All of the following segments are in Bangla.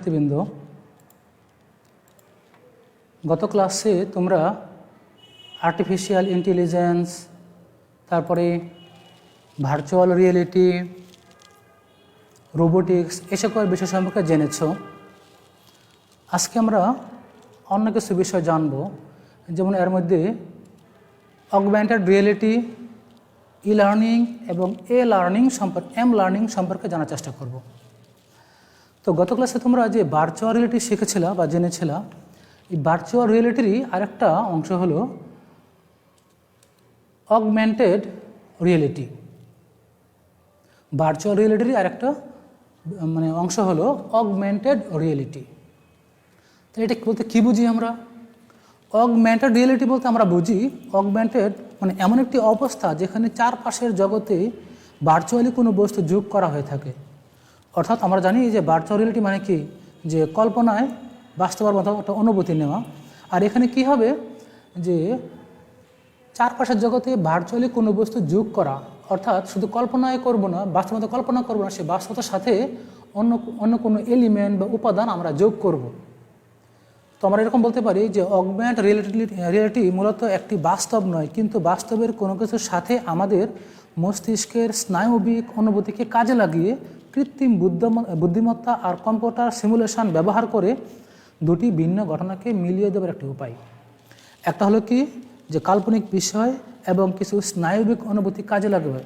শিক্ষার্থীবৃন্দ, গত ক্লাসে তোমরা আর্টিফিশিয়াল ইন্টেলিজেন্স তারপরে ভার্চুয়াল রিয়েলিটি রোবোটিক্স এ বিষয় সম্পর্কে জেনেছ। আজকে আমরা অন্য কিছু বিষয় জানব, যেমন এর মধ্যে অগমেন্টেড রিয়েলিটি ই লার্নিং এবং এ লার্নিং সম্পর্কে এম লার্নিং সম্পর্কে জানার চেষ্টা করব। তো গত ক্লাসে তোমরা যে ভার্চুয়াল রিয়েলিটি শিখেছিলা বা জেনেছিলা, এই ভার্চুয়াল রিয়েলিটিরই আরেকটা অংশ হলো অগমেন্টেড রিয়েলিটি ভার্চুয়াল রিয়েলিটির আরেকটা মানে অংশ হলো অগমেন্টেড রিয়েলিটি তো এটা বলতে কী বুঝি আমরা? অগমেন্টেড রিয়েলিটি বলতে আমরা বুঝি অগমেন্টেড মানে এমন একটি অবস্থা যেখানে চারপাশের জগতে ভার্চুয়ালি কোনো বস্তু যোগ করা হয়ে থাকে। অর্থাৎ আমরা জানি যে ভার্চুয়াল রিয়েলিটি মানে কি? যে কল্পনায় বাস্তবের মতো একটা অনুভূতি নেওয়া। আর এখানে কি হবে? যে চারপাশের জগতে ভার্চুয়ালি কোনো বস্তু যোগ করা, অর্থাৎ শুধু কল্পনায় করব না বাস্তবতা কল্পনা করব না, সে বাস্তবতার সাথে অন্য অন্য কোনো এলিমেন্ট বা উপাদান আমরা যোগ করব। তো আমরা এরকম বলতে পারি যে অগমেন্ট রিয়েলিটি রিয়েলিটি মূলত একটি বাস্তব নয়, কিন্তু বাস্তবের কোনো কিছুর সাথে আমাদের মস্তিষ্কের স্নায়বিক অনুভূতিকে কাজে লাগিয়ে কৃত্রিম বুদ্ধম- বুদ্ধিমত্তা আর কম্পিউটার সিমুলেশন ব্যবহার করে দুটি ভিন্ন ঘটনাকে মিলিয়ে দেওয়ার একটি উপায়। একটা হলো কি, যে কাল্পনিক বিষয় এবং কিছু স্নায়বিক অনুভূতি কাজে লাগবে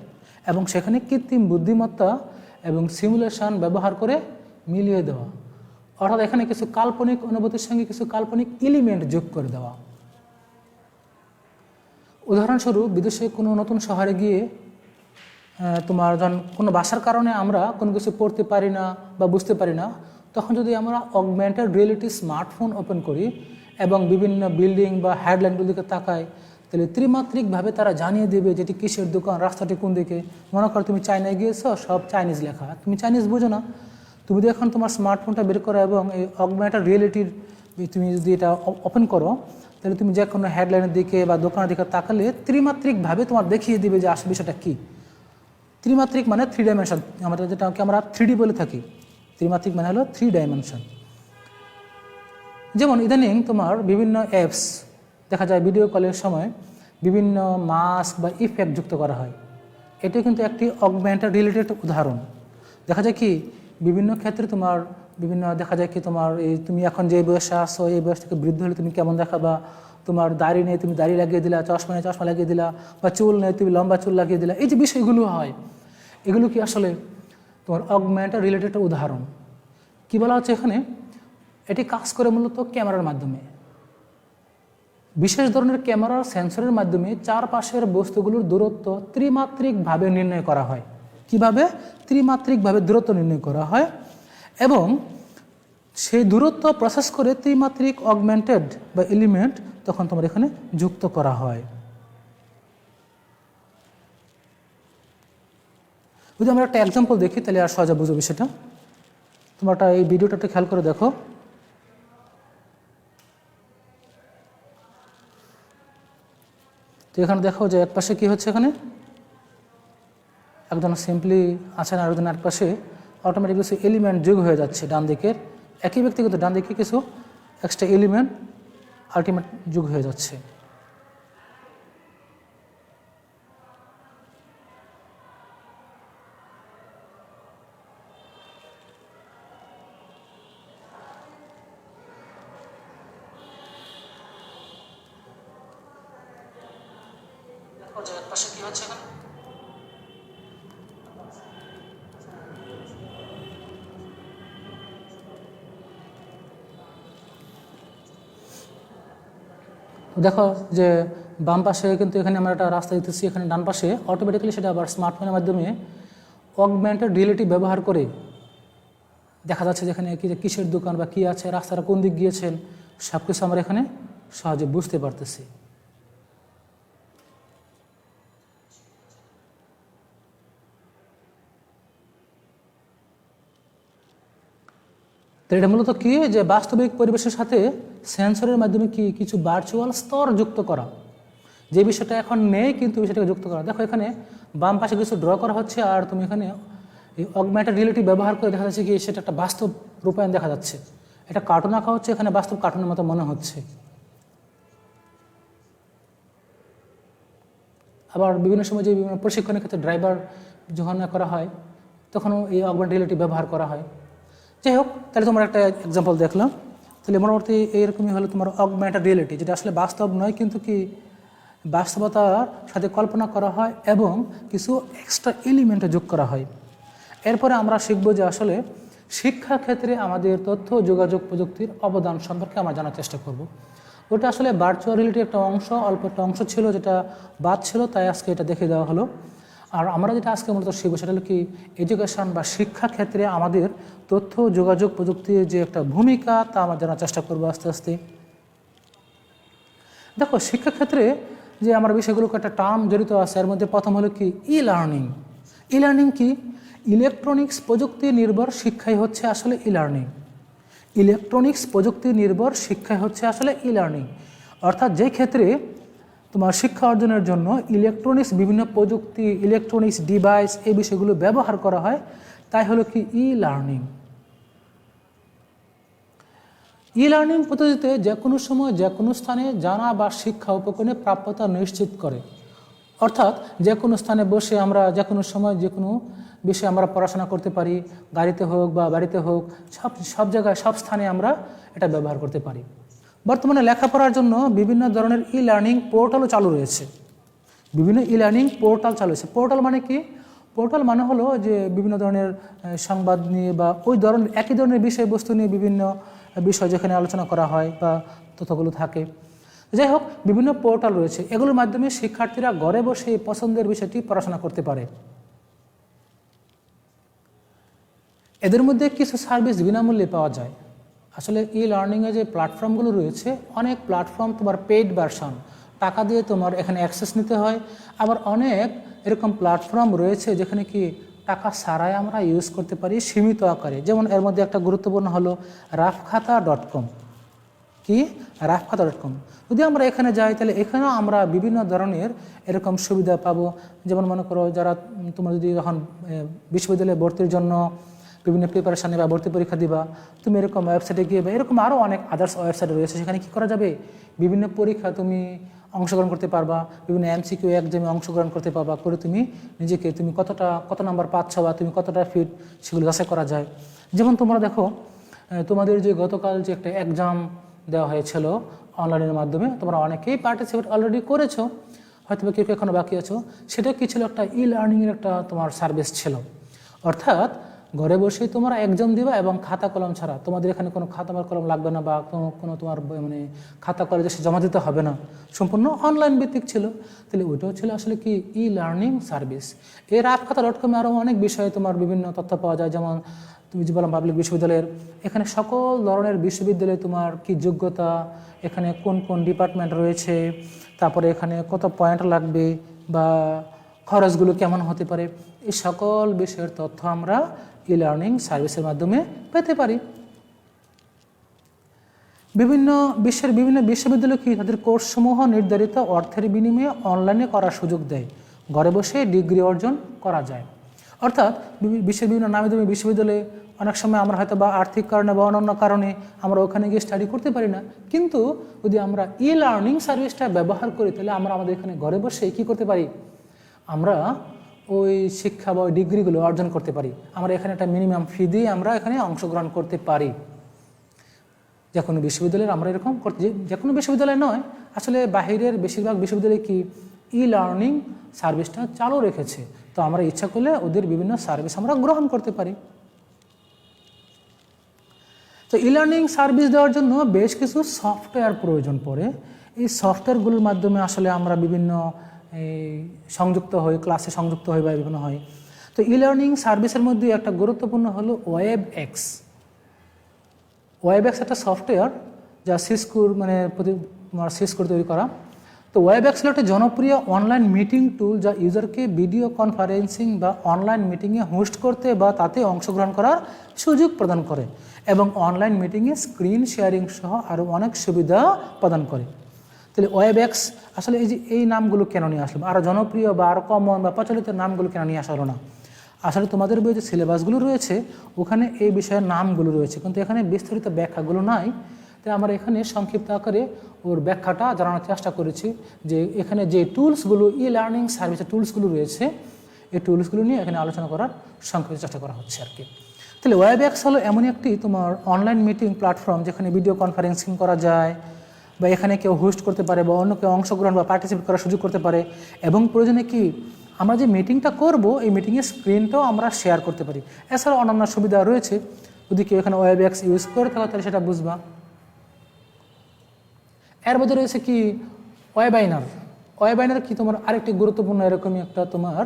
এবং সেখানে কৃত্রিম বুদ্ধিমত্তা এবং সিমুলেশন ব্যবহার করে মিলিয়ে দেওয়া। অর্থাৎ এখানে কিছু কাল্পনিক অনুভূতির সঙ্গে কিছু কাল্পনিক এলিমেন্ট যোগ করে দেওয়া। উদাহরণস্বরূপ বিদেশে কোনো নতুন শহরে গিয়ে তোমার যখন কোনো বাসার কারণে আমরা কোনো কিছু পড়তে পারি না বা বুঝতে পারি না, তখন যদি আমরা অগমেন্টেড রিয়েলিটি স্মার্টফোন ওপেন করি এবং বিভিন্ন বিল্ডিং বা হেডলাইনগুলোর দিকে তাকাই, তাহলে ত্রিমাত্রিকভাবে তারা জানিয়ে দেবে যেটি কিসের দোকান, রাস্তাটি কোন দিকে। মনে করো তুমি চায়নায় গিয়েছো, সব চাইনিজ লেখা। তুমি চাইনিজ বুঝো না। তুমি যদি এখন তোমার স্মার্টফোনটা বের করো এবং এই অগমেন্টেড রিয়েলিটির তুমি যদি এটা ওপেন করো, তাহলে তুমি যে কোনো হেডলাইনের দিকে বা দোকানের দিকে তাকালে ত্রিমাত্রিকভাবে তোমার দেখিয়ে দিবে যে আসলে বিষয়টা কী। ত্রিমাত্রিক মানে থ্রি ডাইমেনশন আমাদের যেটাকে আমরা থ্রি বলে থাকি। ত্রিমাত্রিক মানে হলো থ্রি ডাইমেনশন যেমন ইদানিং তোমার বিভিন্ন অ্যাপস দেখা যায় ভিডিও কলের সময় বিভিন্ন মাস্ক বা ইফেক্ট যুক্ত করা হয়। এটি কিন্তু একটি অগমেন্টেড রিলেটেড উদাহরণ। দেখা যায় কি, বিভিন্ন ক্ষেত্রে তোমার বিভিন্ন দেখা যায় কি তোমার এই তুমি এখন যে বয়সে আসো এই বয়স থেকে বৃদ্ধ হলে তুমি কেমন দেখাবা? তোমার দাড়ি নেই, তুমি দাড়ি লাগিয়ে দিলা, চশমা নেই, চশমা লাগিয়ে দিলা, বা চুল নেই, তুমি লম্বা চুল লাগিয়ে দিলা, এই যে বিষয়গুলো হয়, এগুলো কি আসলে তোমার অগমেন্টেড রিলেটেড উদাহরণ? কি বলা হচ্ছে এখানে? এটি কাজ করে মূলত ক্যামেরার মাধ্যমে। বিশেষ ধরনের ক্যামেরার সেন্সরের মাধ্যমে চারপাশের বস্তুগুলোর দূরত্ব ত্রিমাত্রিকভাবে নির্ণয় করা হয়। কীভাবে? ত্রিমাত্রিকভাবে দূরত্ব নির্ণয় করা হয় এবং সেই দূরত্ব প্রসেস করে ত্রিমাত্রিক অগমেন্টেড বা এলিমেন্ট তখন তোমার এখানে যুক্ত করা হয়। যদি আমরা একটা এক্সাম্পল দেখি, তাহলে আর সহজে বুঝব সেটা তোমরা এই ভিডিওটা একটু খেয়াল করে দেখো। তো এখানে দেখো যে এক পাশে কী হচ্ছে এখানে? একজন সিম্পলি আছেন আর একজন এক পাশে অটোমেটিক কিছু এলিমেন্ট যোগ হয়ে যাচ্ছে, ডান দিকের। একই ব্যক্তিগত ডান দিকে কিছু এক্সট্রা এলিমেন্ট আলটিমেট যোগ হয়ে যাচ্ছে। পাশে কী হচ্ছে এখানে? দেখো যে বাম পাশে কিন্তু এখানে আমরা একটা রাস্তা দিতেছি এখানে ডান পাশে অটোমেটিক্যালি সেটা আবার স্মার্টফোনের মাধ্যমে অগমেন্টেড রিয়েলিটি ব্যবহার করে দেখা যাচ্ছে যেখানে কী যে কিসের দোকান বা কী আছে, রাস্তাটা কোন দিক গিয়েছেন সব কিছু আমরা এখানে সহজে বুঝতে পারতেছি। তো এটা মূলত কি? যে বাস্তবিক পরিবেশের সাথে সেন্সরের মাধ্যমে কি কিছু ভার্চুয়াল স্তর যুক্ত করা? যে বিষয়টা এখন নেই, কিন্তু বিষয়টাকে যুক্ত করা। দেখো, এখানে বাম পাশে কিছু ড্র করা হচ্ছে, আর তুমি এখানে এই অগমেন্টেড রিয়েলিটি ব্যবহার করে দেখা যাচ্ছে কি সেটা একটা বাস্তব রূপায়ণ দেখা যাচ্ছে। এটা কার্টুন আঁকা হচ্ছে, এখানে বাস্তব কার্টুনের মতো মনে হচ্ছে। আবার বিভিন্ন সময় যে বিভিন্ন প্রশিক্ষণের ক্ষেত্রে ড্রাইভার যখন করা হয়, তখনও এই অগমেন্ট রিয়েলিটি ব্যবহার করা হয়। যাই হোক তাহলে তোমার একটা এক্সাম্পল দেখলাম। তাহলে মোটামুটি এইরকমই হলো তোমার অগমেন্টেড রিয়েলিটি যেটা আসলে বাস্তব নয়, কিন্তু কি বাস্তবতার সাথে কল্পনা করা হয় এবং কিছু এক্সট্রা এলিমেন্টে যোগ করা হয়। এরপরে আমরা শিখব যে আসলে শিক্ষা ক্ষেত্রে আমাদের তথ্য, যোগাযোগ প্রযুক্তির অবদান সম্পর্কে আমরা জানার চেষ্টা করব। ওটা আসলে ভার্চুয়াল রিয়েলিটির একটা অংশ, অল্প একটা অংশ ছিল যেটা বাদ ছিল, তাই আজকে এটা দেখে দেওয়া হলো। আর আমরা যেটা আজকে মূলত শিখব সেটা হলো কি এডুকেশন বা শিক্ষা ক্ষেত্রে আমাদের তথ্য, যোগাযোগ প্রযুক্তির যে একটা ভূমিকা তা আমরা জানার চেষ্টা করব আস্তে আস্তে। দেখো শিক্ষাক্ষেত্রে যে আমার বিষয়গুলোকে একটা টার্ম জড়িত আছে, এর মধ্যে প্রথম হলো কি ই লার্নিং ই লার্নিং কি? ইলেকট্রনিক্স প্রযুক্তি নির্ভর শিক্ষাই হচ্ছে আসলে ই লার্নিং ইলেকট্রনিক্স প্রযুক্তি নির্ভর শিক্ষাই হচ্ছে আসলে ই লার্নিং অর্থাৎ যে ক্ষেত্রে তোমার শিক্ষা অর্জনের জন্য ইলেকট্রনিক্স বিভিন্ন প্রযুক্তি ইলেকট্রনিক্স ডিভাইস এই বিষয়গুলো ব্যবহার করা হয়। তাই হলো কি? ই লার্নিং ই লার্নিং পদ্ধতিতে যে কোনো সময় যে কোনো স্থানে জানা বা শিক্ষা উপকরণে প্রাপ্যতা নিশ্চিত করে। অর্থাৎ যে কোনো স্থানে বসে আমরা যে কোনো সময় যে কোনো বিষয়ে আমরা পড়াশোনা করতে পারি, গাড়িতে হোক বা বাড়িতে হোক, সব সব জায়গায়, সব স্থানে আমরা এটা ব্যবহার করতে পারি। বর্তমানে লেখাপড়ার জন্য বিভিন্ন ধরনের ই লার্নিং পোর্টালও চালু রয়েছে। বিভিন্ন ই লার্নিং পোর্টাল চালু রয়েছে। পোর্টাল মানে কি? পোর্টাল মানে হলো যে বিভিন্ন ধরনের সংবাদ নিয়ে বা ওই ধরনের, একই ধরনের বিষয়বস্তু নিয়ে বিভিন্ন বিষয় যেখানে আলোচনা করা হয় বা তথ্যগুলো থাকে। যাই হোক, বিভিন্ন পোর্টাল রয়েছে। এগুলোর মাধ্যমে শিক্ষার্থীরা ঘরে বসে পছন্দের বিষয়টি পড়াশোনা করতে পারে। এদের মধ্যে কিছু সার্ভিস বিনামূল্যে পাওয়া যায়। আসলে ই লার্নিংয়ে যে প্ল্যাটফর্মগুলো রয়েছে, অনেক প্ল্যাটফর্ম তোমার পেইড ভার্সন টাকা দিয়ে তোমার এখানে অ্যাক্সেস নিতে হয়। আবার অনেক এরকম প্ল্যাটফর্ম রয়েছে যেখানে কি টাকা ছাড়াই আমরা ইউজ করতে পারি সীমিত আকারে। যেমন এর মধ্যে একটা গুরুত্বপূর্ণ হলো রাফখাতা ডট কম কি? রাফখাতা ডট কম যদি আমরা এখানে যাই, তাহলে এখানেও আমরা বিভিন্ন ধরনের এরকম সুবিধা পাবো। যেমন মনে করো যারা তোমরা যদি যখন বিশ্ববিদ্যালয়ে ভর্তির জন্য বিভিন্ন প্রিপারেশন বা ভর্তি পরীক্ষা দিবা, তুমি এরকম ওয়েবসাইটে গিয়ে বা এরকম আরও অনেক আদার্স ওয়েবসাইট রয়েছে, সেখানে কি করা যাবে? বিভিন্ন পরীক্ষা তুমি অংশগ্রহণ করতে পারবা, বিভিন্ন এমসিকিউ এক্সামে অংশগ্রহণ করতে পারবা, করে তুমি নিজেকে তুমি কতটা, কত নাম্বার পাচ্ছ বা তুমি কতটা ফিট সেগুলো যাচাই করা যায়। যেমন তোমরা দেখো তোমাদের যে গতকাল যে একটা এক্সাম দেওয়া হয়েছিল অনলাইনের মাধ্যমে, তোমরা অনেকেই পার্টিসিপেট অলরেডি করেছ হয়তো কেউ কেউ এখনও বাকি আছো, সেটা কি ছিল একটা ই লার্নিংয়ের একটা তোমার সার্ভিস ছিল। অর্থাৎ ঘরে বসেই তোমরা এক্সাম দিবা এবং খাতা কলম ছাড়া। তোমাদের এখানে কোনো খাতা বা কলম লাগবে না বা কোনো কোনো তোমার মানে খাতা কলেজে এসে জমা দিতে হবে না। সম্পূর্ণ অনলাইন ভিত্তিক ছিল। তাহলে ওইটাও ছিল আসলে কি? ই লার্নিং সার্ভিস এর আপ খাতা ডট কমে আরও অনেক বিষয়ে তোমার বিভিন্ন তথ্য পাওয়া যায়। যেমন তুমি যে বললাম পাবলিক বিশ্ববিদ্যালয়ের, এখানে সকল ধরনের বিশ্ববিদ্যালয়ে তোমার কি যোগ্যতা, এখানে কোন কোন ডিপার্টমেন্ট রয়েছে, তারপরে এখানে কত পয়েন্ট লাগবে বা খরচগুলো কেমন হতে পারে, এই সকল বিষয়ের তথ্য আমরা ই লার্নিং সার্ভিসের মাধ্যমে পেতে পারি। বিভিন্ন বিশ্বের বিভিন্ন বিশ্ববিদ্যালয় কি তাদের কোর্সসমূহ নির্ধারিত অর্থের বিনিময়ে অনলাইনে করার সুযোগ দেয়? ঘরে বসে ডিগ্রি অর্জন করা যায়। অর্থাৎ বিশ্বের বিভিন্ন নামী দামি বিশ্ববিদ্যালয়ে অনেক সময় আমরা হয়তো বা আর্থিক কারণে বা অন্যান্য কারণে আমরা ওখানে গিয়ে স্টাডি করতে পারি না। কিন্তু যদি আমরা ই লার্নিং সার্ভিসটা ব্যবহার করি, তাহলে আমরা আমাদের এখানে ঘরে বসে কী করতে পারি? আমরা ওই শিক্ষা বা ওই ডিগ্রিগুলো অর্জন করতে পারি। আমরা এখানে একটা মিনিমাম ফি দিয়ে আমরা এখানে অংশগ্রহণ করতে পারি। যে কোনো বিশ্ববিদ্যালয়ের আমরা এরকম করতে যে- কোনো বিশ্ববিদ্যালয় নয়। আসলে বাহিরের বেশিরভাগ বিশ্ববিদ্যালয়ে কি ই লার্নিং সার্ভিসটা চালু রেখেছে। তো আমরা ইচ্ছা করলে ওদের বিভিন্ন সার্ভিস আমরা গ্রহণ করতে পারি। তো ই লার্নিং সার্ভিস দেওয়ার জন্য বেশ কিছু সফটওয়্যার প্রয়োজন পড়ে। এই সফটওয়্যারগুলোর মাধ্যমে আসলে আমরা বিভিন্ন সংযুক্ত হই ক্লাসে সংযুক্ত হই বা বিভিন্ন হয়। তো ই লার্নিং সার্ভিসের মধ্যে একটা গুরুত্বপূর্ণ হলো ওয়েব এক্স ওয়েব এক্স একটা সফটওয়্যার যা সিসকোর মানে প্রতি- সিসকোর তৈরি করা। তো ওয়েবএক্স হলো একটা জনপ্রিয় অনলাইন মিটিং টুল যা ইউজারকে ভিডিও কনফারেন্সিং বা অনলাইন মিটিংয়ে হোস্ট করতে বা তাতে অংশগ্রহণ করার সুযোগ প্রদান করে এবং অনলাইন মিটিংয়ে স্ক্রিন শেয়ারিং সহ আরও অনেক সুবিধা প্রদান করে। তাহলে ওয়েবএক্স আসলে এই যে এই নামগুলো কেন নিয়ে আসলো? আরও জনপ্রিয় বা আরও কমন বা প্রচলিত নামগুলো কেন নিয়ে আসা হলো না? আসলে তোমাদের বইয়ে যে সিলেবাসগুলো রয়েছে, ওখানে এই বিষয়ের নামগুলো রয়েছে। কিন্তু এখানে বিস্তারিত ব্যাখ্যাগুলো নাই। তাই আমরা এখানে সংক্ষিপ্ত আকারে ওর ব্যাখ্যাটা জানানোর চেষ্টা করেছি যে এখানে যে টুলসগুলো ই লার্নিং সার্ভিসের টুলসগুলো রয়েছে, এই টুলসগুলো নিয়ে এখানে আলোচনা করার সংক্ষিপ্ত চেষ্টা করা হচ্ছে আর কি। তাহলে ওয়েবএক্স হলো এমন একটি তোমার অনলাইন মিটিং প্ল্যাটফর্ম যেখানে ভিডিও কনফারেন্সিং করা যায় বা এখানে কেউ হোস্ট করতে পারে বা অন্য কেউ অংশগ্রহণ বা পার্টিসিপেট করার সুযোগ করতে পারে এবং প্রয়োজনে কি আমরা যে মিটিংটা করব, এই মিটিংয়ের স্ক্রিনটাও আমরা শেয়ার করতে পারি। এছাড়াও অন্যান্য সুবিধা রয়েছে। যদি কেউ এখানে ওয়েবএক্স ইউজ করে থাকো, তাহলে সেটা বুঝবা। এর মধ্যে রয়েছে কি? ওয়েবাইনার ওয়েবাইনার কি তোমার আরেকটি গুরুত্বপূর্ণ এরকমই একটা তোমার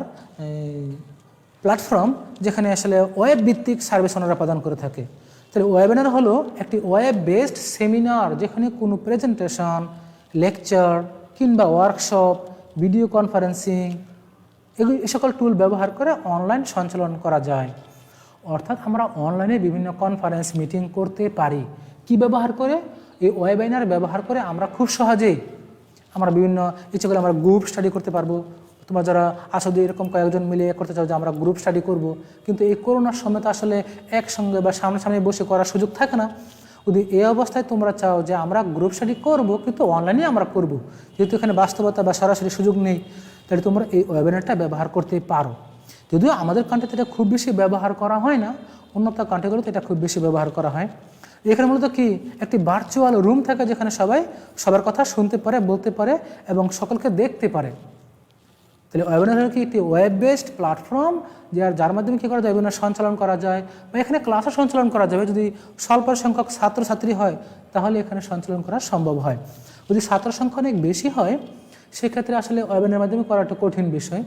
প্ল্যাটফর্ম যেখানে আসলে ওয়েব ভিত্তিক সার্ভিস ওনারা প্রদান করে থাকে। তাহলে ওয়েবিনার হলো একটি ওয়েব বেসড সেমিনার যেখানে কোনো প্রেজেন্টেশন, লেকচার কিংবা ওয়ার্কশপ, ভিডিও কনফারেন্সিং এগুলি এ সকল টুল ব্যবহার করে অনলাইন সঞ্চালন করা যায়। অর্থাৎ আমরা অনলাইনে বিভিন্ন কনফারেন্স, মিটিং করতে পারি। কি ব্যবহার করে? এই ওয়েবাইনার ব্যবহার করে আমরা খুব সহজেই আমরা বিভিন্ন ইচ্ছে করে আমরা গ্রুপ স্টাডি করতে পারব তোমরা যারা আসো যে এরকম কয়েকজন মিলে করতে চাও যে আমরা গ্রুপ স্টাডি করব, কিন্তু এই করোনার সময় তো আসলে একসঙ্গে বা সামনাসামনি বসে করার সুযোগ থাকে না। যদি এই অবস্থায় তোমরা চাও যে আমরা গ্রুপ স্টাডি করব, কিন্তু অনলাইনে আমরা করব, যেহেতু এখানে বাস্তবতা বা সরাসরি সুযোগ নেই, তাহলে তোমরা এই ওয়েবিনারটা ব্যবহার করতে পারো। যদিও আমাদের কান্ট্রিতে এটা খুব বেশি ব্যবহার করা হয় না, উন্নত কান্ট্রিগুলোতে এটা খুব বেশি ব্যবহার করা হয়। এখানে মূলত কি? একটি ভার্চুয়াল রুম থাকে যেখানে সবাই সবার কথা শুনতে পারে, বলতে পারে এবং সকলকে দেখতে পারে। তাহলে ওয়েবিনার হলো কি? একটি ওয়েব বেসড প্ল্যাটফর্ম যার যার মাধ্যমে কী করা যায়? ওয়েবিনার সঞ্চালন করা যায় বা এখানে ক্লাসও সঞ্চালন করা যাবে। যদি স্বল্প সংখ্যক ছাত্রছাত্রী হয়, তাহলে এখানে সঞ্চালন করা সম্ভব হয়। যদি ছাত্র সংখ্যা অনেক বেশি হয়, সেক্ষেত্রে আসলে ওয়েবিনার মাধ্যমে করা একটা কঠিন বিষয়।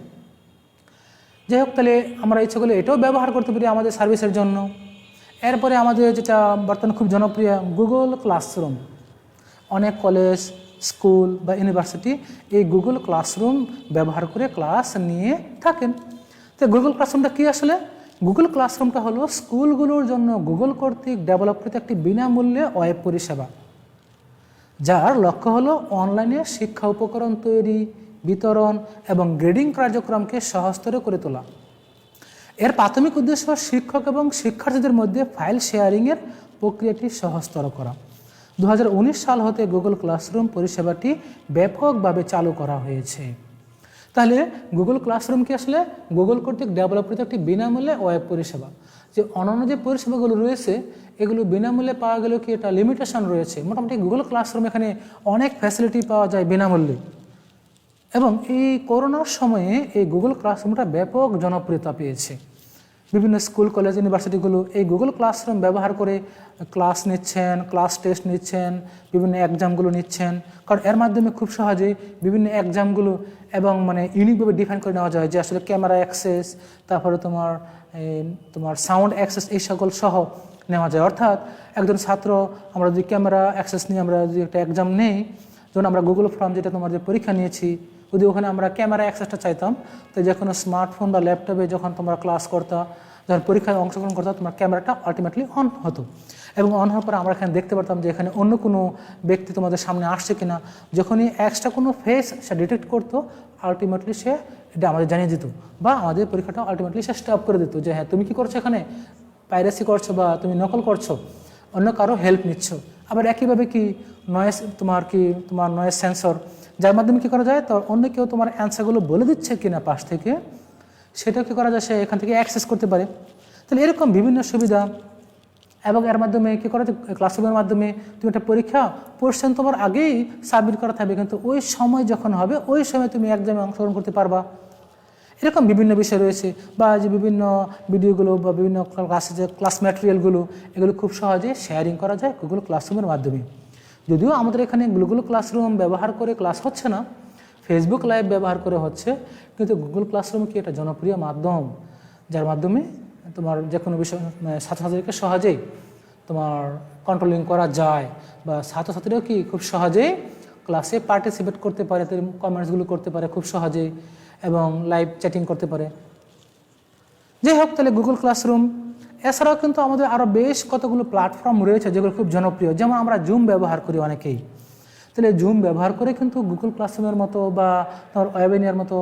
যাই হোক, তাহলে আমরা ইচ্ছে করলে এটাও ব্যবহার করতে পারি আমাদের সার্ভিসের জন্য। এরপরে আমাদের যেটা বর্তমানে খুব জনপ্রিয় গুগল ক্লাসরুম অনেক কলেজ স্কুল বা ইউনিভার্সিটি এই গুগল ক্লাসরুম ব্যবহার করে ক্লাস নিয়ে থাকেন। তো গুগল ক্লাসরুমটা কী আসলে? গুগল ক্লাসরুমটা হলো স্কুলগুলোর জন্য গুগল কর্তৃক ডেভেলপকৃত একটি বিনামূল্যে ওয়েব পরিষেবা, যার লক্ষ্য হলো অনলাইনে শিক্ষা উপকরণ তৈরি, বিতরণ এবং গ্রেডিং কার্যক্রমকে সহজতর করে তোলা। এর প্রাথমিক উদ্দেশ্য শিক্ষক এবং শিক্ষার্থীদের মধ্যে ফাইল শেয়ারিংয়ের প্রক্রিয়াটি সহজতর করা। দু হাজার উনিশ সাল হতে গুগল ক্লাসরুম পরিষেবাটি ব্যাপকভাবে চালু করা হয়েছে। তাহলে গুগল ক্লাসরুম কি আসলে? গুগল কর্তৃক ডেভেলপকৃত একটি বিনামূল্যে ওয়েব পরিষেবা। যে অন্যান্য যে পরিষেবাগুলো রয়েছে, এগুলো বিনামূল্যে পাওয়া গেলেও কি এটা লিমিটেশন রয়েছে? মোটামুটি গুগল ক্লাসরুম এখানে অনেক ফ্যাসিলিটি পাওয়া যায় বিনামূল্যে। এবং এই করোনার সময়ে এই গুগল ক্লাসরুমটা ব্যাপক জনপ্রিয়তা পেয়েছে। বিভিন্ন স্কুল, কলেজ, ইউনিভার্সিটিগুলো এই গুগল ক্লাসরুম ব্যবহার করে ক্লাস নিচ্ছেন, ক্লাস টেস্ট নিচ্ছেন, বিভিন্ন এক্সামগুলো নিচ্ছেন। কারণ এর মাধ্যমে খুব সহজেই বিভিন্ন এক্সামগুলো এবং মানে ইউনিকভাবে ডিফাইন করে নেওয়া যায় যে আসলে ক্যামেরা অ্যাক্সেস তারপরে তোমার তোমার সাউন্ড অ্যাক্সেস এই সকল সহ নেওয়া যায়। অর্থাৎ একজন ছাত্র, আমরা যদি ক্যামেরা অ্যাক্সেস নিয়ে আমরা যদি একটা এক্সাম নেই, যেমন আমরা গুগল ফর্ম যেটা তোমার যে পরীক্ষা নিয়েছি যদি ওখানে আমরা ক্যামেরা অ্যাক্সেসটা চাইতাম, তো যে কোনো স্মার্টফোন বা ল্যাপটপে যখন তোমরা ক্লাস করতা, যখন পরীক্ষায় অংশগ্রহণ করতাম তোমার ক্যামেরাটা আলটিমেটলি অন হতো। এবং অন হওয়ার পরে আমরা এখানে দেখতে পারতাম যে এখানে অন্য কোনো ব্যক্তি তোমাদের সামনে আসছে কিনা। যখনই এক্সট্রা কোনো ফেস সে ডিটেক্ট করতো আলটিমেটলি সে এটা আমাদের জানিয়ে দিত বা আমাদের পরীক্ষাটা আলটিমেটলি সে স্টপ করে দিত যে হ্যাঁ তুমি কি করছ এখানে? পাইরেসি করছ বা তুমি নকল করছ? অন্য কারও হেল্প নিচ্ছ। আবার একইভাবে কি নয়েস তোমার কি, তোমার নয়েস সেন্সর যার মাধ্যমে কী করা যায়? তো অন্য কেউ তোমার অ্যান্সারগুলো বলে দিচ্ছে কিনা পাশ থেকে সেটা কী করা যায়? সে এখান থেকে অ্যাক্সেস করতে পারে। তাহলে এরকম বিভিন্ন সুবিধা। এবং এর মাধ্যমে কী করা যায়? ক্লাসরুমের মাধ্যমে তুমি একটা পরীক্ষা কোশ্চেন তোমার আগেই সাবমিট করা থাকবে। কিন্তু ওই সময় যখন হবে, ওই সময় তুমি এক্সামে অংশগ্রহণ করতে পারবা। এরকম বিভিন্ন বিষয় রয়েছে। বা যে বিভিন্ন ভিডিওগুলো বা বিভিন্ন ক্লাসে যে ক্লাস ম্যাটেরিয়ালগুলো এগুলো খুব সহজে শেয়ারিং করা যায় গুগল ক্লাসরুমের মাধ্যমে। যদিও আমাদের এখানে গুগল ক্লাসরুম ব্যবহার করে ক্লাস হচ্ছে না ফেসবুক লাইভ ব্যবহার করে হচ্ছে, কিন্তু গুগল ক্লাসরুম কি একটা জনপ্রিয় মাধ্যম? যার মাধ্যমে তোমার যে কোনো বিষয় ছাত্রছাত্রীকে সহজেই তোমার কন্ট্রোলিং করা যায়, বা ছাত্রছাত্রীরাও কি খুব সহজেই ক্লাসে পার্টিসিপেট করতে পারে, তাদের কমেন্টসগুলো করতে পারে খুব সহজেই, এবং লাইভ চ্যাটিং করতে পারে। যাই হোক, তাহলে গুগল ক্লাসরুম এছাড়াও কিন্তু আমাদের আরও বেশ কতগুলো প্ল্যাটফর্ম রয়েছে যেগুলো খুব জনপ্রিয়। যেমন আমরা জুম ব্যবহার করি অনেকেই। তাহলে জুম ব্যবহার করে কিন্তু গুগল ক্লাসরুমের মতো বা তোমার ওয়েবিনিয়ার মতো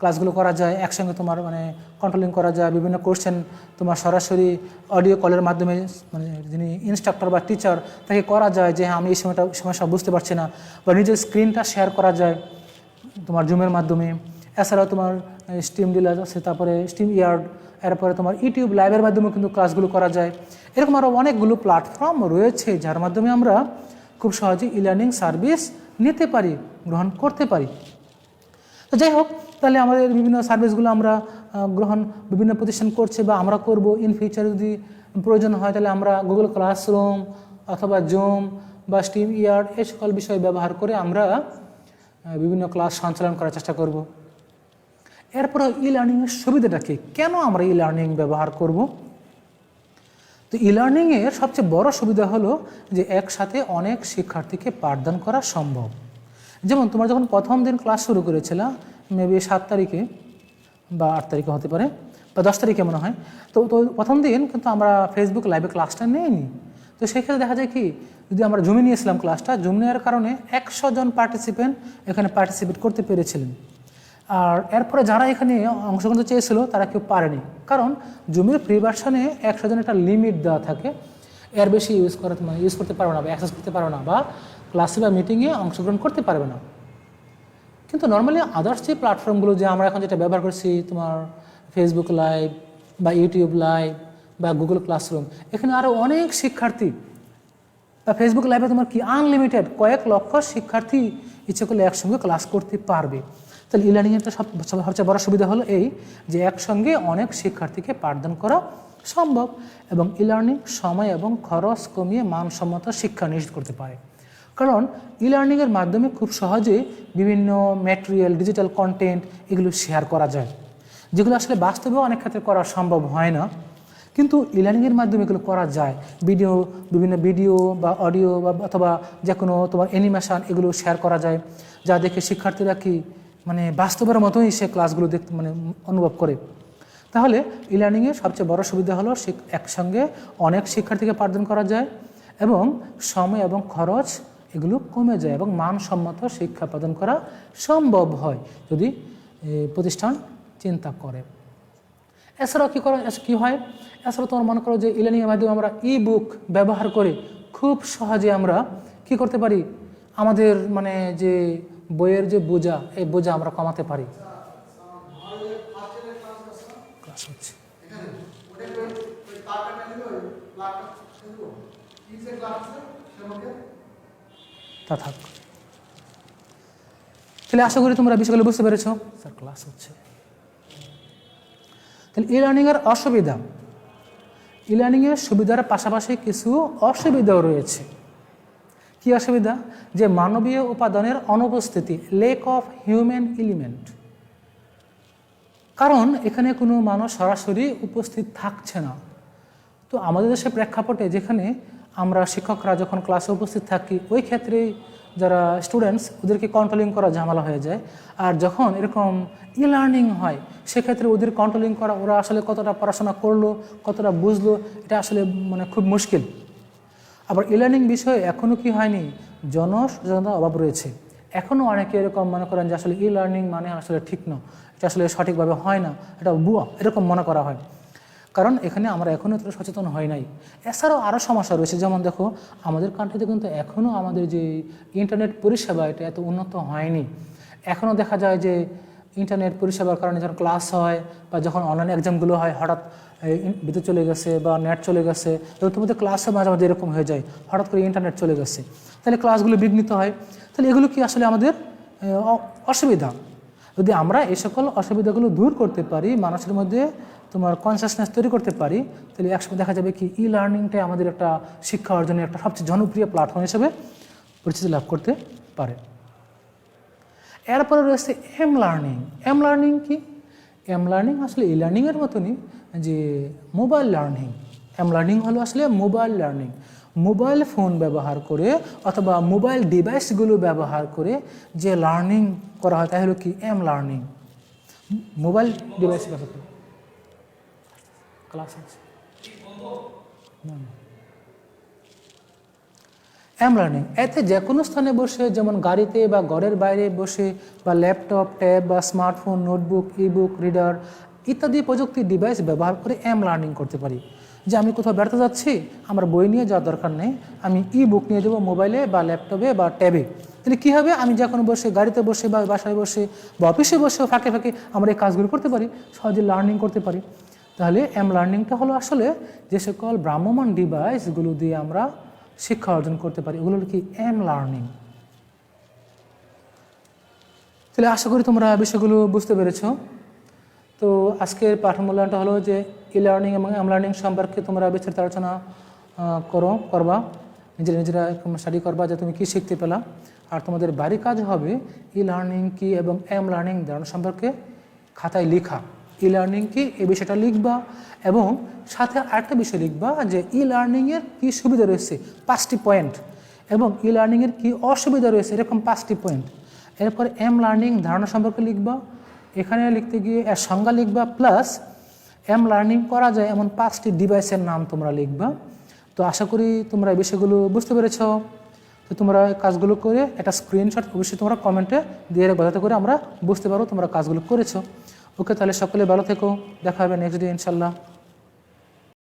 ক্লাসগুলো করা যায়। একসঙ্গে তোমার মানে কন্ট্রোলিং করা যায়। বিভিন্ন কোশ্চেন তোমার সরাসরি অডিও কলের মাধ্যমে মানে যিনি ইনস্ট্রাক্টর বা টিচার তাকে করা যায় যে হ্যাঁ আমি এই সময়টা সমস্যা বুঝতে পারছি না। বা নিজের স্ক্রিনটা শেয়ার করা যায় তোমার জুমের মাধ্যমে। এছাড়াও তোমার স্টিম ডিলার আছে, তারপরে স্টিম ইয়ার্ড এরপরে তোমার ইউটিউব লাইভের মাধ্যমে কিন্তু ক্লাসগুলো করা যায়। এরকম আরও অনেকগুলো প্ল্যাটফর্ম রয়েছে যার মাধ্যমে আমরা খুব সহজে ই লার্নিং সার্ভিস নিতে পারি, গ্রহণ করতে পারি। তো যাই হোক, তাহলে আমাদের বিভিন্ন সার্ভিসগুলো আমরা গ্রহণ বিভিন্ন প্রতিষ্ঠান করছে বা আমরা করব। ইন ফিউচার যদি প্রয়োজন হয়, তাহলে আমরা গুগল ক্লাসরুম অথবা জুম বা স্টিম ইয়ার্ড এই সকল বিষয় ব্যবহার করে আমরা বিভিন্ন ক্লাস সঞ্চালন করার চেষ্টা করব। এরপরে ই লার্নিংয়ের সুবিধাটা কি কেন আমরা ই লার্নিং ব্যবহার করব? তো ই লার্নিংয়ের সবচেয়ে বড় সুবিধা হলো যে একসাথে অনেক শিক্ষার্থীকে পাঠদান করা সম্ভব। যেমন তোমরা যখন প্রথম দিন ক্লাস শুরু করেছিলা মেবি সাত তারিখে বা আট তারিখে হতে পারে, বা দশ তারিখে মনে হয়, তো তো প্রথম দিন কিন্তু আমরা ফেসবুক লাইভে ক্লাসটা নেইনি। তো সেক্ষেত্রে দেখা যায় কি, যদি আমরা জুমে নিয়েছিলাম ক্লাসটা জুম নেওয়ার কারণে একশো জন পার্টিসিপেন্ট এখানে পার্টিসিপেট করতে পেরেছিলেন। আর এরপরে যারা এখানে অংশগ্রহণ চেয়েছিল, তারা কেউ পারেনি। কারণ জুমের প্রি ভার্সনে একশো জন একটা লিমিট দেওয়া থাকে। এর বেশি ইউজ করা মানে ইউজ করতে পারবে না বা অ্যাক্সেস করতে পারবে না বা ক্লাসে বা মিটিংয়ে অংশগ্রহণ করতে পারবে না। কিন্তু নর্মালি আদার্স যে প্ল্যাটফর্মগুলো যে আমরা এখন যেটা ব্যবহার করছি, তোমার ফেসবুক লাইভ বা ইউটিউব লাইভ বা গুগল ক্লাসরুম এখানে আরও অনেক শিক্ষার্থী বা ফেসবুক লাইভে তোমার কি আনলিমিটেড কয়েক লক্ষ শিক্ষার্থী ইচ্ছে করলে একসঙ্গে ক্লাস করতে পারবে। তাহলে ই লার্নিংয়ের সব সবচেয়ে বড় সুবিধা হলো এই যে একসঙ্গে অনেক শিক্ষার্থীকে পাঠদান করা সম্ভব এবং ই লার্নিং সময় এবং খরচ কমিয়ে মানসম্মত শিক্ষা নিশ্চিত করতে পারে। কারণ ই লার্নিংয়ের মাধ্যমে খুব সহজে বিভিন্ন ম্যাটেরিয়াল ডিজিটাল কন্টেন্ট এগুলো শেয়ার করা যায়, যেগুলো আসলে বাস্তবেও অনেক ক্ষেত্রে করা সম্ভব হয় না। কিন্তু ই লার্নিংয়ের মাধ্যমে এগুলো করা যায়। ভিডিও বিভিন্ন ভিডিও বা অডিও বা অথবা যে কোনো তোমার অ্যানিমেশান এগুলো শেয়ার করা যায়, যা দেখে শিক্ষার্থীরা কি মানে বাস্তবের মতোই সে ক্লাসগুলো দেখতে মানে অনুভব করে। তাহলে ই লার্নিংয়ের সবচেয়ে বড় সুবিধা হলো একসঙ্গে অনেক শিক্ষার্থীকে পাঠদান করা যায় এবং সময় এবং খরচ এগুলো কমে যায় এবং মানসম্মত শিক্ষা প্রদান করা সম্ভব হয় যদি প্রতিষ্ঠান চিন্তা করে। এছাড়াও কী করা কী হয়? এছাড়াও তোমার মনে করো যে ইলার্নিংয়ের মাধ্যমে আমরা ই বুক ব্যবহার করে খুব সহজে আমরা কি করতে পারি? আমাদের মানে যে বইয়ের যে বোঝা এই বোঝা আমরা কমাতে পারি। তা থাক। তাহলে আশা করি তোমরা বিষয়গুলো বুঝতে পেরেছ। স্যার ক্লাস হচ্ছে। তাহলে ই লার্নিংয়ের অসুবিধা। ই লার্নিংয়ের সুবিধার পাশাপাশি কিছু অসুবিধাও রয়েছে। কি অসুবিধা? যে মানবীয় উপাদানের অনুপস্থিতি লেক অফ হিউম্যান এলিমেন্ট কারণ এখানে কোনো মানুষ সরাসরি উপস্থিত থাকছে না। তো আমাদের দেশের প্রেক্ষাপটে যেখানে আমরা শিক্ষকরা যখন ক্লাসে উপস্থিত থাকি, ওই ক্ষেত্রে যারা স্টুডেন্টস ওদেরকে কন্ট্রোলিং করা ঝামেলা হয়ে যায়। আর যখন এরকম ই লার্নিং হয়, সেক্ষেত্রে ওদের কন্ট্রোলিং করা, ওরা আসলে কতটা পড়াশোনা করল, কতটা বুঝলো, এটা আসলে মানে খুব মুশকিল। আবার ইলার্নিং বিষয়ে এখনও কি হয়নি? জনসচেতনতার অভাব রয়েছে। এখনও অনেকে এরকম মনে করেন যে আসলে ই লার্নিং মানে আসলে ঠিক না। এটা আসলে সঠিকভাবে হয় না। এটা বুয়া এরকম মনে করা হয়। কারণ এখানে আমরা এখনও এতটা সচেতন হয় নাই। এছাড়াও আরও সমস্যা রয়েছে। যেমন দেখো, আমাদের কান্ট্রিতে কিন্তু এখনও আমাদের যে ইন্টারনেট পরিষেবা, এটা এত উন্নত হয়নি। এখনও দেখা যায় যে ইন্টারনেট পরিষেবার কারণে যখন ক্লাস হয় বা যখন অনলাইন এক্সামগুলো হয়, হঠাৎ বিদ্যুৎ চলে গেছে বা নেট চলে গেছে তোমাদের ক্লাসও মাঝে মাঝে এরকম হয়ে যায়, হঠাৎ করে ইন্টারনেট চলে গেছে। তাহলে ক্লাসগুলো বিঘ্নিত হয়। তাহলে এগুলো কি আসলে আমাদের অসুবিধা? যদি আমরা এই সকল অসুবিধাগুলো দূর করতে পারি, মানুষের মধ্যে তোমার কনসিয়াসনেস তৈরি করতে পারি, তাহলে একসময় দেখা যাবে কি ই লার্নিংটাই আমাদের একটা শিক্ষা অর্জনের একটা সবচেয়ে জনপ্রিয় প্ল্যাটফর্ম হিসেবে পরিচিতি লাভ করতে পারে। এরপরে রয়েছে এম লার্নিং এম লার্নিং কি? এম লার্নিং আসলে ই লার্নিংয়ের মতনই যে মোবাইল লার্নিং এম লার্নিং হলো আসলে মোবাইল লার্নিং মোবাইল ফোন ব্যবহার করে অথবা মোবাইল ডিভাইসগুলো ব্যবহার করে যে লার্নিং করা হয়, তাই হলো কি? এম লার্নিং মোবাইল ডিভাইস ব্যবহার করে। ক্লাস আছে। না। এম লার্নিং এতে যে কোনো স্থানে বসে, যেমন গাড়িতে বা ঘরের বাইরে বসে, বা ল্যাপটপ ট্যাব বা স্মার্টফোন নোটবুক ইবুক রিডার ইত্যাদি প্রযুক্তির ডিভাইস ব্যবহার করে এম লার্নিং করতে পারি। যে আমি কোথাও বেড়াতে যাচ্ছি, আমার বই নিয়ে যাওয়ার দরকার নেই, আমি ই বুক নিয়ে যাব মোবাইলে বা ল্যাপটপে বা ট্যাবে তাহলে কী হবে? আমি যখন বসে, গাড়িতে বসে বা বাসায় বসে বা অফিসে বসে ফাঁকে ফাঁকে আমরা এই কাজগুলো করতে পারি, সহজে লার্নিং করতে পারি। তাহলে এম লার্নিংটা হলো আসলে যে সকল ভ্রাম্যমান ডিভাইসগুলো দিয়ে আমরা শিক্ষা অর্জন করতে পারি ওগুলো হলো কি এম লার্নিং তাহলে আশা করি তোমরা বিষয়গুলো বুঝতে পেরেছ। তো আজকের পাঠমূল্যায়নটা হলো যে ই লার্নিং এবং এম লার্নিং সম্পর্কে তোমরা বিস্তারিত আলোচনা করো, করবা। নিজেরা নিজেরা স্টাডি করবা যে তুমি কী শিখতে পেলা। আর তোমাদের বাড়ি কাজ হবে ই লার্নিং কি এবং এম লার্নিং ধারণা সম্পর্কে খাতায় লেখা। ই লার্নিং কি? এই বিষয়টা লিখবা এবং সাথে আরেকটা বিষয় লিখবা যে ই লার্নিংয়ের কী সুবিধা রয়েছে? পাঁচটি পয়েন্ট এবং ই লার্নিংয়ের কী অসুবিধা রয়েছে? এরকম পাঁচটি পয়েন্ট এরপর এম লার্নিং ধারণা সম্পর্কে লিখবা। এখানে লিখতে গিয়ে এর সংজ্ঞা লিখবা প্লাস এম লার্নিং করা যায় এমন পাঁচটি ডিভাইসের নাম তোমরা লিখবা। তো আশা করি তোমরা এই বিষয়গুলো বুঝতে পেরেছ। তো তোমরা কাজগুলো করে একটা স্ক্রিনশট অবশ্যই তোমরা কমেন্টে দিয়ে রাখবা, যাতে করে আমরা বুঝতে পারো তোমরা কাজগুলো করেছ। ওকে তাহলে সকলে ভালো থেকো। দেখা হবে নেক্সট ডে ইনশাল্লাহ।